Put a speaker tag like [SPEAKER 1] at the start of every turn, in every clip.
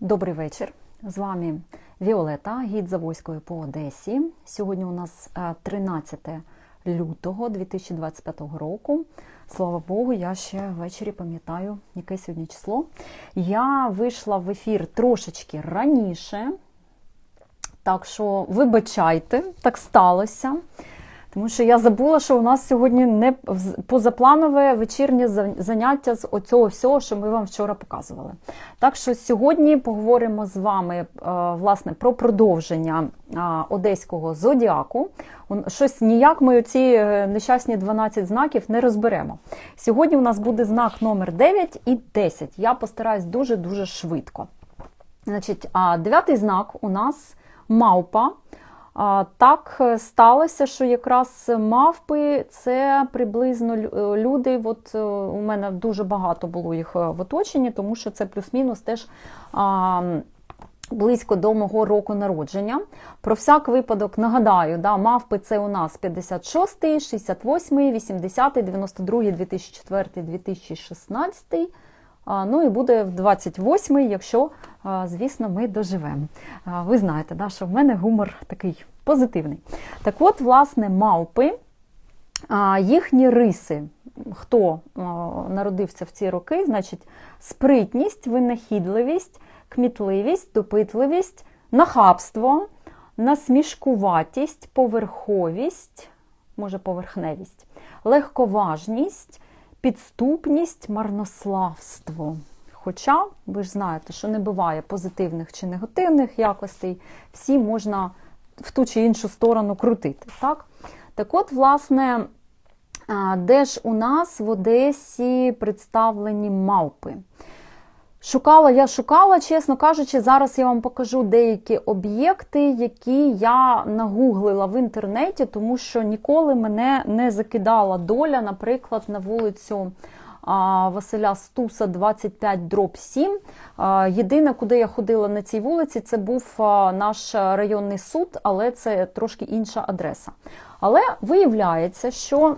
[SPEAKER 1] Добрий вечір. З вами Віолета, гід Завойської по Одесі. Сьогодні у нас е, 13 лютого 2025 року. Слава Богу, я ще ввечері пам'ятаю, яке сьогодні число. Я вийшла в ефір трошечки раніше. Так що вибачайте, так сталося. Тому що я забула, що у нас сьогодні не позапланове вечірнє заняття з оцього всього, що ми вам вчора показували. Так що сьогодні поговоримо з вами е, власне про продовження одеського зодіаку. Щось ніяк ми ці е, нещасні 12 знаків не розберемо. Сьогодні у нас буде знак номер 9 і 10. Я постараюсь дуже-дуже швидко. Значить, дев'ятий знак у нас мавпа. Так сталося, що якраз мавпи це приблизно люди. От е, у мене дуже багато було їх е, в оточенні, тому що це плюс-мінус теж. Близько до мого року народження. Про всяк випадок нагадаю, да, мавпи це у нас 56, 68, 80, 92, 2004, 2016. Ну і буде в 28-й, якщо, звісно, ми доживемо. Ви знаєте, да, що в мене гумор такий позитивний. Так от, власне, мавпи, їхні риси, хто народився в ці роки, значить, спритність, винахідливість, кмітливість, допитливість, нахабство, насмішкуватість, поверховість, може поверхневість, легковажність підступність, марнославство. Хоча, ви ж знаєте, що не буває позитивних чи негативних якостей, всі можна в ту чи іншу сторону крутити. Так, так от, власне, де ж у нас в Одесі представлені мавпи? Шукала я шукала, чесно кажучи, зараз я вам покажу деякі об'єкти, які я нагуглила в інтернеті, тому що ніколи мене не закидала доля, наприклад, на вулицю. Василя Стуса 25 дроб 7. Єдине, куди я ходила на цій вулиці, це був наш районний суд, але це трошки інша адреса. Але виявляється, що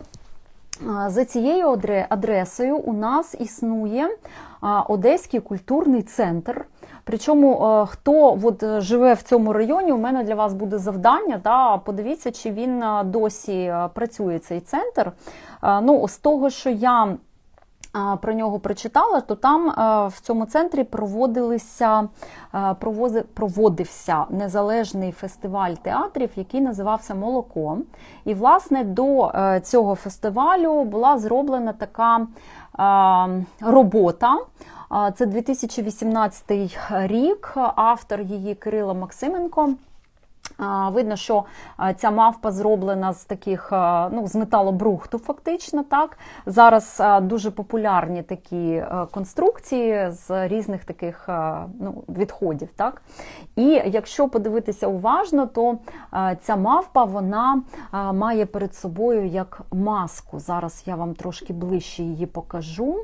[SPEAKER 1] за цією адресою у нас існує Одеський культурний центр. Причому, хто от живе в цьому районі, у мене для вас буде завдання. Да, Подивіться, чи він досі працює цей центр. Ну, З того, що я про нього прочитала, то там в цьому центрі проводилися, проводився незалежний фестиваль театрів, який називався Молоко. І, власне, до е, цього фестивалю була зроблена така робота. Це 2018 рік, автор її Кирило Максименко. Видно, що ця мавпа зроблена з таких ну, з металобрухту, фактично. так. Зараз дуже популярні такі конструкції з різних таких ну, відходів. так. І якщо подивитися уважно, то ця мавпа вона має перед собою як маску. Зараз я вам трошки ближче її покажу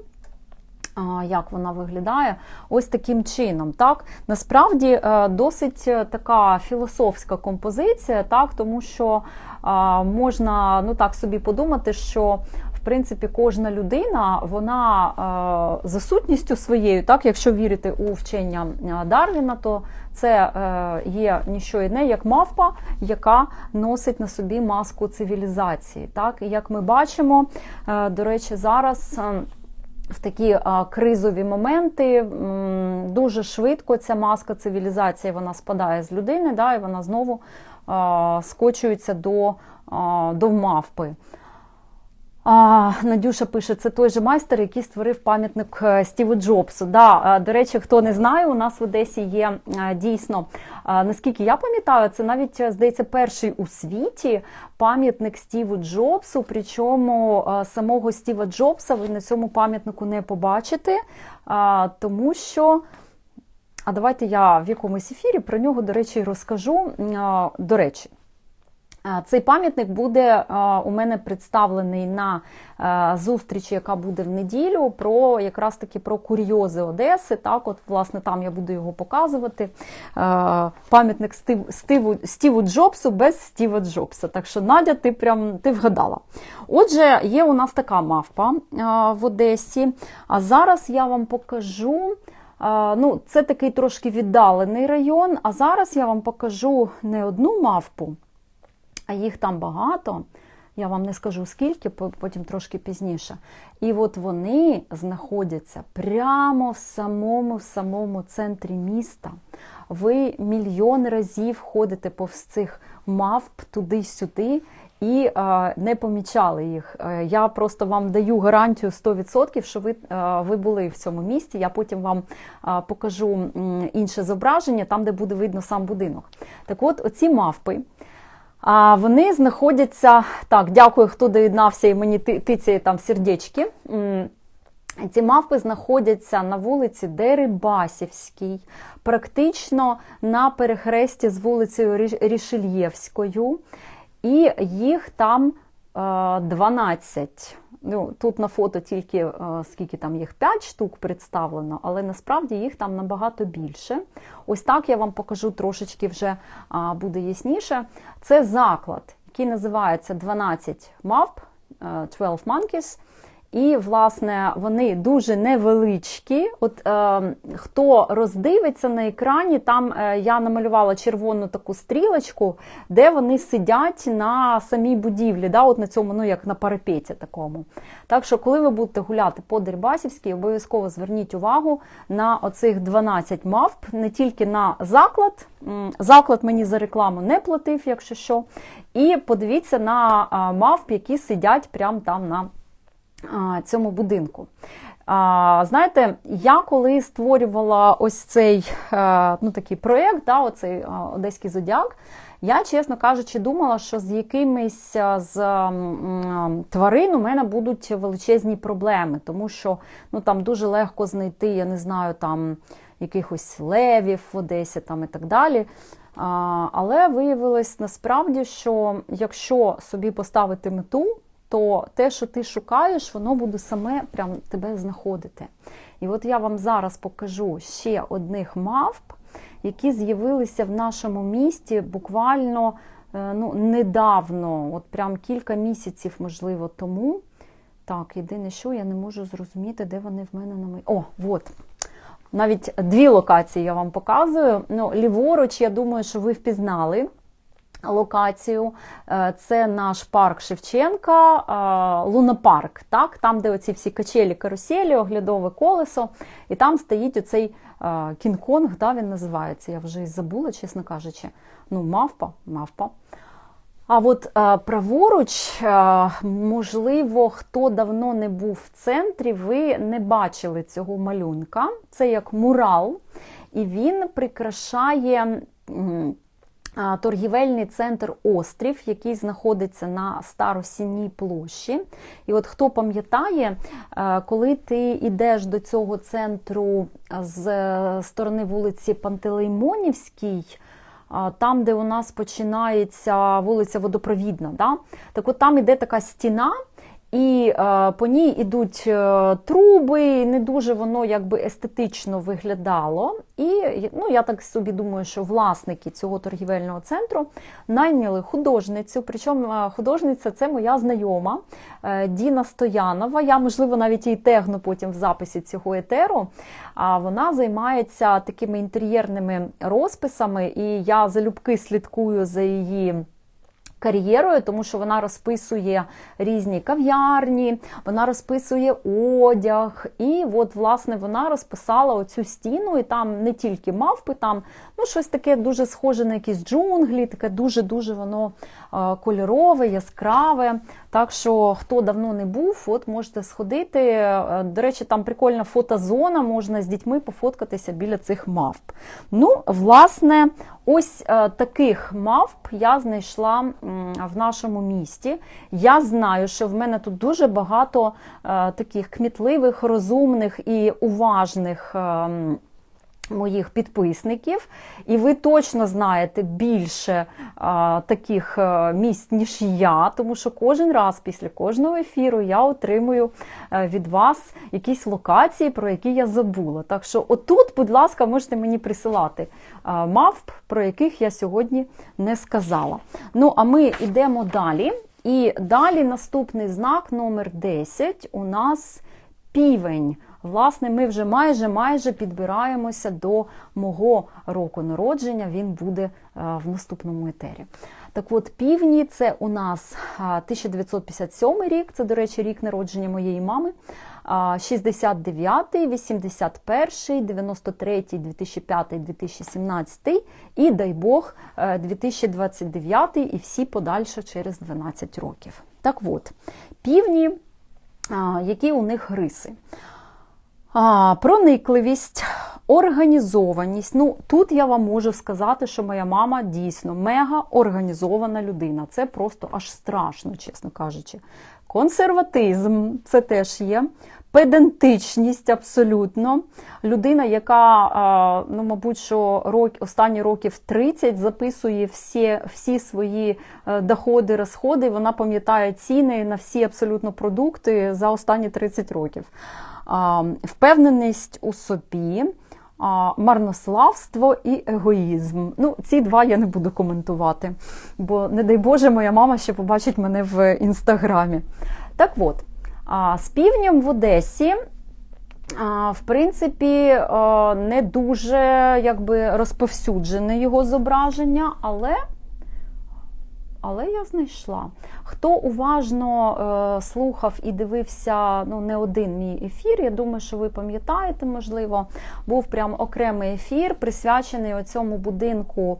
[SPEAKER 1] як вона виглядає, ось таким чином. Так? Насправді е, досить е, така філософська композиція, так? тому що можна ну так собі подумати, що в принципі кожна людина, вона е, за сутністю своєю, так, якщо вірити у вчення Дарвіна, то це є ніщо іне, як мавпа, яка носить на собі маску цивілізації. Так? І як ми бачимо, до речі, зараз в такі а, кризові моменти дуже швидко ця маска цивілізації вона спадає з людини, да, і вона знову а, скочується до, а, до мавпи. А, Надюша пише, це той же майстер, який створив пам'ятник е, Стіву Джобсу. Да, До речі, хто не знає, у нас в Одесі є е, дійсно, наскільки я пам'ятаю, це навіть е, здається перший у світі пам'ятник Стіву Джобсу. Причому самого Стіва Джобса ви на цьому пам'ятнику не побачите, тому що. А давайте я в якомусь ефірі про нього, до речі, розкажу. До речі, цей пам'ятник буде у мене представлений на зустрічі, яка буде в неділю, про якраз таки про курйози Одеси. Так, от, власне, там я буду його показувати. Пам'ятник Стиву, Стіву Джобсу без Стіва Джобса. Так що, Надя, ти прям ти вгадала. Отже, є у нас така мавпа в Одесі. А зараз я вам покажу. Ну, Це такий трошки віддалений район. А зараз я вам покажу не одну мавпу, а їх там багато. Я вам не скажу скільки, потім трошки пізніше. І от вони знаходяться прямо в самому в самому центрі міста. Ви мільйон разів ходите повз цих мавп туди-сюди і е, не помічали їх. Е, я просто вам даю гарантію 100%, що ви е, ви були в цьому місті. Я потім вам е, покажу інше зображення, там, де буде видно сам будинок. Так от, оці мавпи. А вони знаходяться. Так, дякую, хто доєднався і мені тицяє там сердечки. Ці мавпи знаходяться на вулиці Дерибасівській, практично на перехресті з вулицею Рішельєвською, і їх там 12. Е, ну, Тут на фото тільки е, скільки там їх 5 штук представлено, але насправді їх там набагато більше. Ось так я вам покажу трошечки вже буде ясніше. Це заклад, який називається 12 мавп, 12 Monkeys. І, власне, вони дуже невеличкі. От е, хто роздивиться на екрані, там е, я намалювала червону таку стрілочку, де вони сидять на самій будівлі, да, от на цьому, ну як на парапеті такому. Так що, коли ви будете гуляти по Дербасівській, обов'язково зверніть увагу на оцих 12 мавп, не тільки на заклад. Заклад мені за рекламу не платив, якщо що. І подивіться на мавп, які сидять прямо там на цьому будинку. Знаєте, я коли створювала ось цей е, ну, такий проєкт, да, оцей Одеський зодіак, я, чесно кажучи, думала, що з якимись е, з тварин у мене будуть величезні проблеми, тому що ну, там дуже легко знайти, я не знаю, там якихось левів в Одесі там, і так далі. Але виявилось насправді, що якщо собі поставити мету, то те, що ти шукаєш, воно буде саме прям тебе знаходити. І от я вам зараз покажу ще одних мавп, які з'явилися в нашому місті буквально е, ну, недавно, от прям кілька місяців, можливо, тому. Так, єдине, що я не можу зрозуміти, де вони в мене на мої. О, от. Навіть дві локації я вам показую. Ну, Ліворуч, я думаю, що ви впізнали локацію. Е, це наш парк Шевченка, е, лунопарк, так? там, де оці всі качелі, каруселі, оглядове колесо, і там стоїть оцей е, Кінг-Конг, да, він називається. Я вже і забула, чесно кажучи. Ну, мавпа, мавпа. А от праворуч, можливо, хто давно не був в центрі, ви не бачили цього малюнка. Це як мурал, і він прикрашає торгівельний центр Острів, який знаходиться на Старосінній площі. І от хто пам'ятає, е, коли ти йдеш до цього центру з сторони вулиці Пантелеймонівській, там, де у нас починається вулиця Водопровідна, да? так от там іде така стіна. І е, по ній ідуть е, труби, не дуже воно якби естетично виглядало. І ну, я так собі думаю, що власники цього торгівельного центру найняли художницю. Причому е, художниця це моя знайома Діна Стоянова. Я, можливо, навіть її тегну потім в записі цього етеру. А вона займається такими інтер'єрними розписами, і я залюбки слідкую за її кар'єрою, тому що вона розписує різні кав'ярні, вона розписує одяг. І от, власне, вона розписала оцю стіну, і там не тільки мавпи, там ну, щось таке дуже схоже на якісь джунглі, таке дуже-дуже воно кольорове, яскраве. Так що, хто давно не був, от можете сходити. Е, до речі, там прикольна фотозона, можна з дітьми пофоткатися біля цих мавп. Ну, власне, ось е, таких мавп я знайшла в нашому місті. Я знаю, що в мене тут дуже багато е, таких кмітливих, розумних і уважних. Моїх підписників, і ви точно знаєте більше а, таких місць, ніж я, тому що кожен раз після кожного ефіру я отримую е, від вас якісь локації, про які я забула. Так що, отут, будь ласка, можете мені присилати а, мавп, про яких я сьогодні не сказала. Ну, а ми йдемо далі. І далі наступний знак номер 10 у нас півень власне, ми вже майже майже підбираємося до мого року народження. Він буде е, в наступному етері. Так от, півні це у нас 1957 рік, це, до речі, рік народження моєї мами. 69, 81, 93, 2005, 2017 і, дай Бог, е, 2029 і всі подальше через 12 років. Так от, півні, які у них риси? А, проникливість, організованість. Ну, тут я вам можу сказати, що моя мама дійсно мега організована людина. Це просто аж страшно, чесно кажучи. Консерватизм це теж є. Педантичність абсолютно. Людина, яка, ну, мабуть, що рок, останні років 30 записує всі всі свої е, доходи, розходи, вона пам'ятає ціни на всі абсолютно продукти за останні 30 років. Впевненість у собі, марнославство і егоїзм. Ну, ці два я не буду коментувати, бо, не дай Боже, моя мама ще побачить мене в інстаграмі. Так от, з півнем в Одесі. В принципі, не дуже якби, розповсюджене його зображення, але але я знайшла. Хто уважно е, слухав і дивився ну, не один мій ефір, я думаю, що ви пам'ятаєте, можливо, був прям окремий ефір, присвячений цьому будинку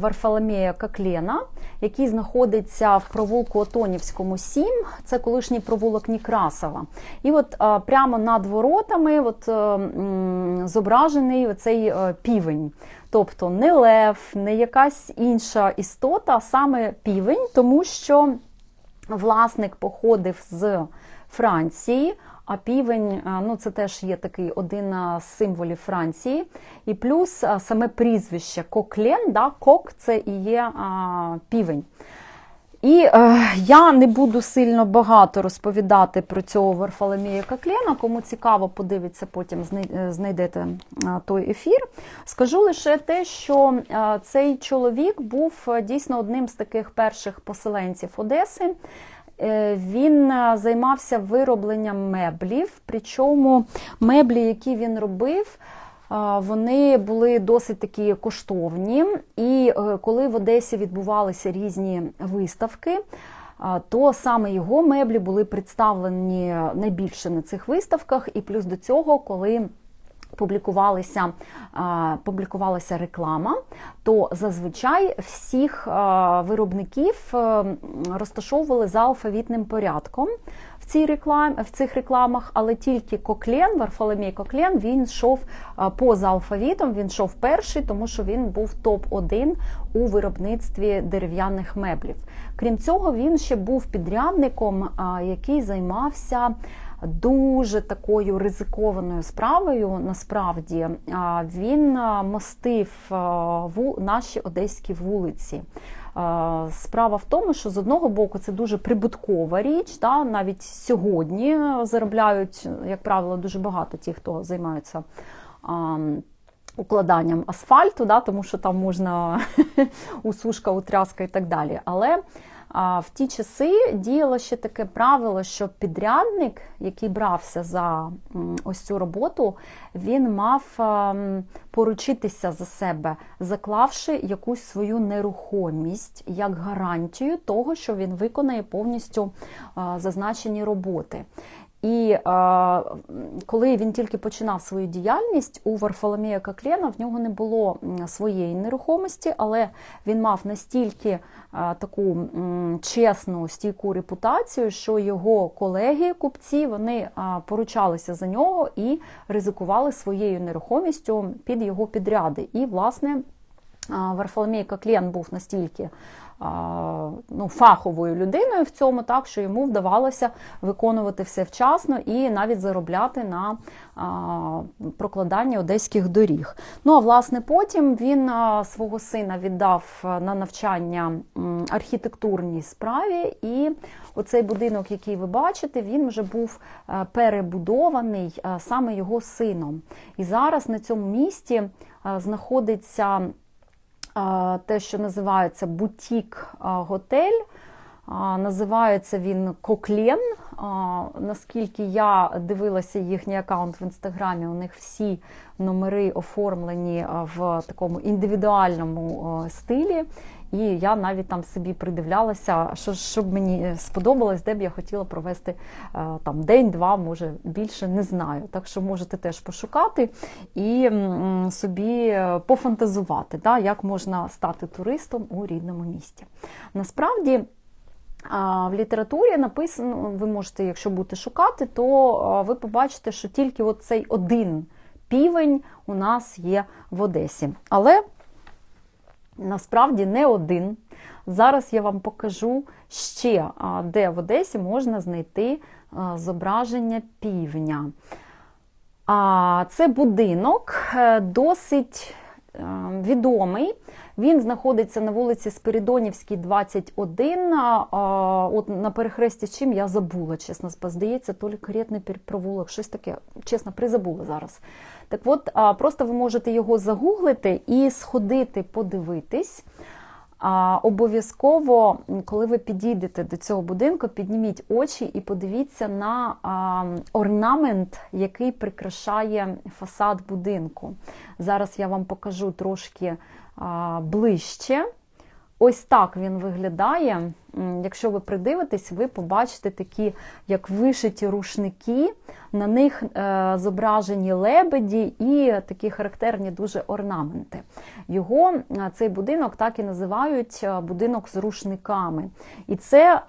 [SPEAKER 1] Варфоломея Каклена, який знаходиться в провулку Отонівському 7, це колишній провулок Нікрасова. І от прямо над воротами от, зображений оцей е, півень. Тобто не лев, не якась інша істота, а саме півень, тому що власник походив з Франції. А півень ну це теж є такий один з символів Франції. І плюс саме прізвище Коклен, да, кок це і є а, півень. І е, я не буду сильно багато розповідати про цього Варфоломія Коклена. Кому цікаво, подивиться, потім е, знайдете той ефір. Скажу лише те, що е, цей чоловік був е, дійсно одним з таких перших поселенців Одеси. Е, він е, займався виробленням меблів, причому меблі, які він робив, е, вони були досить такі коштовні. І коли в Одесі відбувалися різні виставки, то саме його меблі були представлені найбільше на цих виставках, і плюс до цього, коли публікувалися, публікувалася реклама, то зазвичай всіх виробників розташовували за алфавітним порядком в цій рекламі, в цих рекламах, але тільки Коклен, Варфоломій Коклен, він йшов поза алфавітом, він йшов перший, тому що він був топ-1 у виробництві дерев'яних меблів. Крім цього, він ще був підрядником, який займався дуже такою ризикованою справою. Насправді він мостив наші одеські вулиці. Справа в тому, що з одного боку це дуже прибуткова річ, та навіть сьогодні заробляють, як правило, дуже багато ті, хто займаються. Укладанням асфальту, да, тому що там можна усушка, утряска і так далі. Але в ті часи діяло ще таке правило, що підрядник, який брався за ось цю роботу, він мав поручитися за себе, заклавши якусь свою нерухомість як гарантію того, що він виконає повністю зазначені роботи. І е, коли він тільки починав свою діяльність у Варфоломія Каклена, в нього не було своєї нерухомості, але він мав настільки е, таку м, чесну стійку репутацію, що його колеги, купці, вони е, поручалися за нього і ризикували своєю нерухомістю під його підряди. І, власне, Варфоломій Каклен був настільки ну, фаховою людиною в цьому, так що йому вдавалося виконувати все вчасно і навіть заробляти на прокладання одеських доріг. Ну а власне потім він свого сина віддав на навчання архітектурній справі, і оцей будинок, який ви бачите, він вже був перебудований саме його сином. І зараз на цьому місці знаходиться те, що називається бутік-готель. Називається він Коклен, наскільки я дивилася їхній аккаунт в інстаграмі, у них всі номери оформлені в такому індивідуальному стилі. І я навіть там собі придивлялася, що щоб мені сподобалось, де б я хотіла провести там день-два, може більше не знаю. Так що можете теж пошукати і собі пофантазувати, да, як можна стати туристом у рідному місті. Насправді. В літературі написано, ви можете, якщо будете шукати, то ви побачите, що тільки от цей один півень у нас є в Одесі. Але насправді не один. Зараз я вам покажу ще, де в Одесі можна знайти зображення півня. Це будинок е, досить е, відомий. Він знаходиться на вулиці Спиридонівській, 21. От на перехресті чим я забула, чесно, здається, то лі каретний провулок, щось таке, чесно, призабула зараз. Так от, просто ви можете його загуглити і сходити, подивитись. А, Обов'язково, коли ви підійдете до цього будинку, підніміть очі і подивіться на а, орнамент, який прикрашає фасад будинку. Зараз я вам покажу трошки а, ближче. Ось так він виглядає. Якщо ви придивитесь, ви побачите такі, як вишиті рушники, на них е, зображені лебеді і такі характерні дуже орнаменти. Його е, цей будинок так і називають е, будинок з рушниками. І це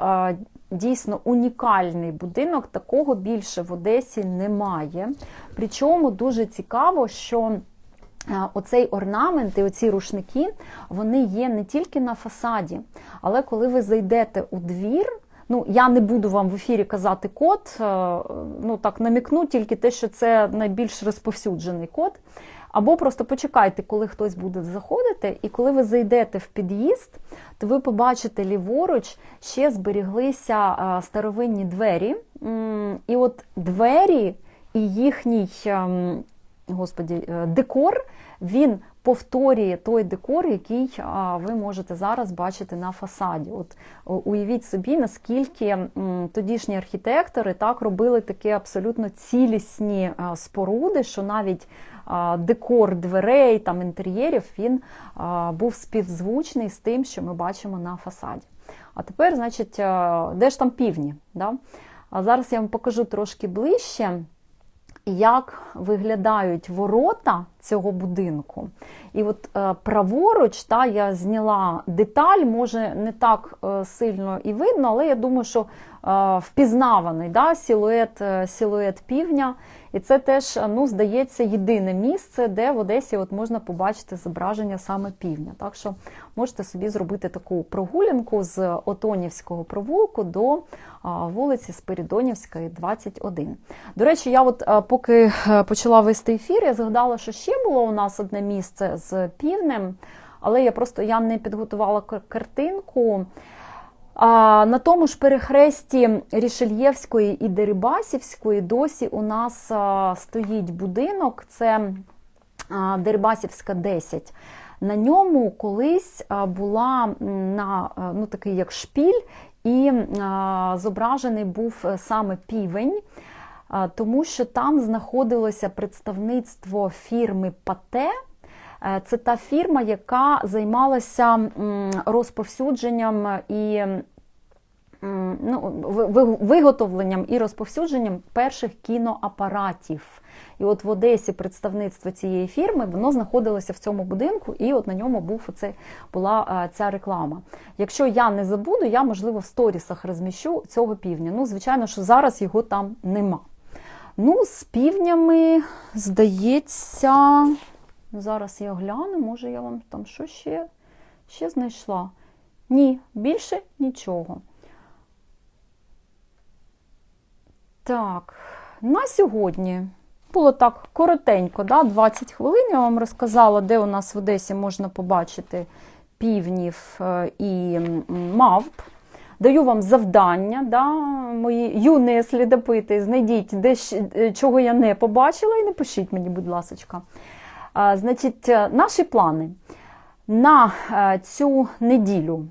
[SPEAKER 1] дійсно унікальний будинок, такого більше в Одесі немає. Причому дуже цікаво, що Оцей орнамент і оці рушники, вони є не тільки на фасаді, але коли ви зайдете у двір, ну я не буду вам в ефірі казати код, е, ну так намікну, тільки те, що це найбільш розповсюджений код. Або просто почекайте, коли хтось буде заходити, і коли ви зайдете в під'їзд, то ви побачите ліворуч, ще зберіглися е, старовинні двері. І от двері і їхній ем, господі, е, декор, він повторює той декор, який ви можете зараз бачити на фасаді. От Уявіть собі, наскільки тодішні архітектори так робили такі абсолютно цілісні споруди, що навіть декор дверей, там інтер'єрів він був співзвучний з тим, що ми бачимо на фасаді. А тепер, значить, де ж там півні? Да? А зараз я вам покажу трошки ближче як виглядають ворота цього будинку. І от е, праворуч та, я зняла деталь, може не так е, сильно і видно, але я думаю, що впізнаваний да, силует, силует півня. І це теж, ну, здається, єдине місце, де в Одесі от можна побачити зображення саме півня. Так що можете собі зробити таку прогулянку з Отонівського провулку до вулиці Спирідонівської, 21. До речі, я от поки почала вести ефір, я згадала, що ще було у нас одне місце з півнем, але я просто я не підготувала картинку. А На тому ж перехресті Рішельєвської і Дерибасівської досі у нас стоїть будинок, це Дерибасівська 10. На ньому колись була на ну, такий як шпіль, і зображений був саме півень, тому що там знаходилося представництво фірми Пате. Е, це та фірма, яка займалася розповсюдженням і ну, виготовленням і розповсюдженням перших кіноапаратів. І от в Одесі представництво цієї фірми воно знаходилося в цьому будинку, і от на ньому був оце, була ця реклама. Якщо я не забуду, я, можливо, в сторісах розміщу цього півня. Ну, звичайно, що зараз його там нема. Ну, з півнями, здається. Зараз я гляну, може я вам там що ще, ще знайшла. Ні, більше нічого. Так, на сьогодні було так коротенько, да, 20 хвилин. Я вам розказала, де у нас в Одесі можна побачити півнів е, і мавп. Даю вам завдання, да, мої юні слідопити, знайдіть, де, е, чого я не побачила, і напишіть мені, будь ласка. Значить, е, наші плани на е, цю неділю.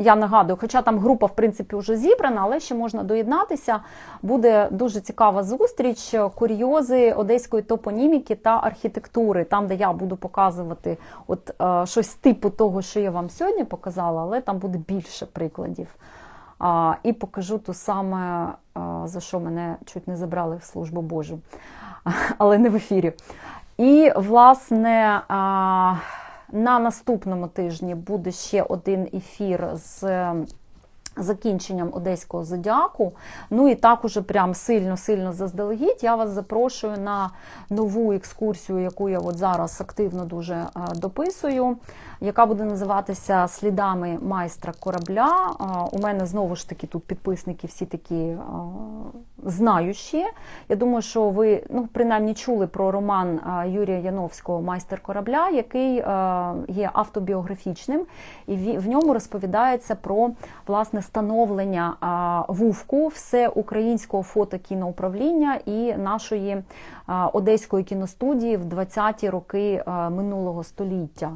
[SPEAKER 1] Я нагадую, хоча там група, в принципі, вже зібрана, але ще можна доєднатися. Буде дуже цікава зустріч, курйози одеської топоніміки та архітектури, там, де я буду показувати от, е, щось типу того, що я вам сьогодні показала, але там буде більше прикладів. А, і покажу ту саме, а, за що мене чуть не забрали в службу Божу, але не в ефірі. І, власне, а, на наступному тижні буде ще один ефір з закінченням одеського зодіаку. Ну і так уже прям сильно-сильно заздалегідь. Я вас запрошую на нову екскурсію, яку я от зараз активно дуже е, дописую, яка буде називатися Слідами майстра корабля. Е, У мене знову ж таки тут підписники всі такі е, знаючі. Я думаю, що ви ну, принаймні чули про роман Юрія Яновського Майстер корабля, який є автобіографічним, і в ньому розповідається про власне становлення ВУВКу, всеукраїнського фотокіноуправління і нашої одеської кіностудії в 20-ті роки минулого століття.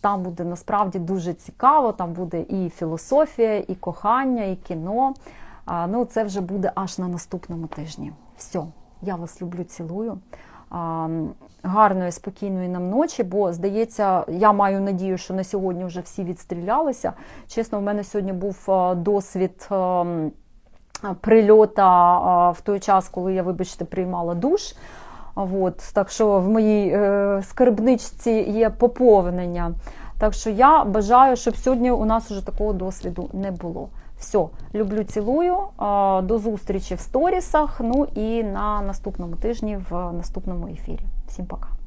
[SPEAKER 1] Там буде насправді дуже цікаво, там буде і філософія, і кохання, і кіно. Ну, це вже буде аж на наступному тижні. Все, я вас люблю, цілую. Гарної, спокійної нам ночі, бо здається, я маю надію, що на сьогодні вже всі відстрілялися. Чесно, в мене сьогодні був досвід. ем, Прильота в той час, коли я, вибачте, приймала душ. От, так що в моїй е, скарбничці є поповнення. Так що я бажаю, щоб сьогодні у нас уже такого досвіду не було. Все, люблю, цілую. До зустрічі в сторісах. Ну і на наступному тижні в наступному ефірі. Всім пока.